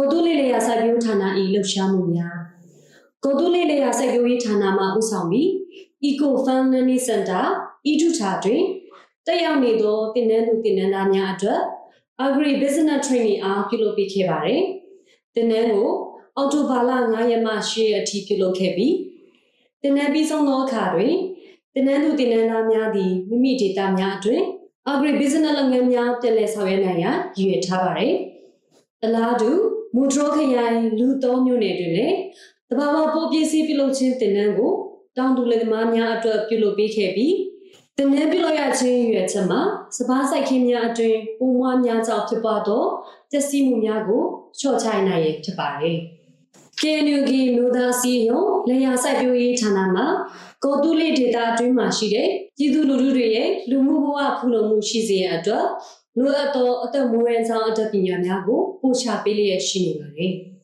ကိုတူးလေးလေးရစိုက်ပျိုးဌာန၏လှုပ်ရှားမှုများကိုတူးလေးလေးရစိုက်ပျိုးရေးဌာနမှဦးဆောင်ပြီး Eco Fund Learning Center ဤထုထာတွင်တက်ရောက်နေသောတင်နန်းသူတင်နန်းသားများအတွက် Agri Business Training အားပြုလုပ်ပေးခဲ့ပါတယ်။တင်နန်းကိုအောက်တိုဘာလ9ရက်မှ10ရက်အထိပြုလုပ်ခဲ့ပြီးတင်နန်းပြီးဆုံးသောအခါတွင်တင်နန်းသူတင်နန်းသားများသည်မိမိဒေတာများအတွင်း Agri Business လုပ်ငန်းများတက်လက်ဆောင်ရွက်နိုင်ရန်ရည်ရွယ်ထားပါတယ်။အလားတူ မူထရောခရိုင်လူသုံးမြို့နယ်တွင်လည်းတဘာဝပိုးပစ္စည်းပြုလုပ်ခြင်းတင်နန်းကိုတောင်တူလယ်သမားများအတွက်ပြုလုပ်ပေးခဲ့ပြီးတင်နန်းပြုလုပ်ရခြင်းရည်ရွယ်ချက်မှာစပားစိုက်ခင်းများအတွင်ပုံမွားများကြောင့်ဖြစ်ပွားသောပျက်စီးမှုများကိုလျှော့ချနိုင်ရန်ဖြစ်ပါတယ်။ KNUG မြို့သားစီယုံလေယာစိုက်ပျိုးရေးဌာနမှကိုတူးလေးဒေတာအတွင်းမှာရှိတဲ့ပြည်သူလူထုတွေရဲ့လူမှုဘဝဖူလုံမှုရှိစေရန်အတွက် လိုအပ်သောအသက်မွေးဝမ်းကြောင်းအတတ်ပညာများကိုပို့ချပေးလျက်ရှိနေပါတယ်။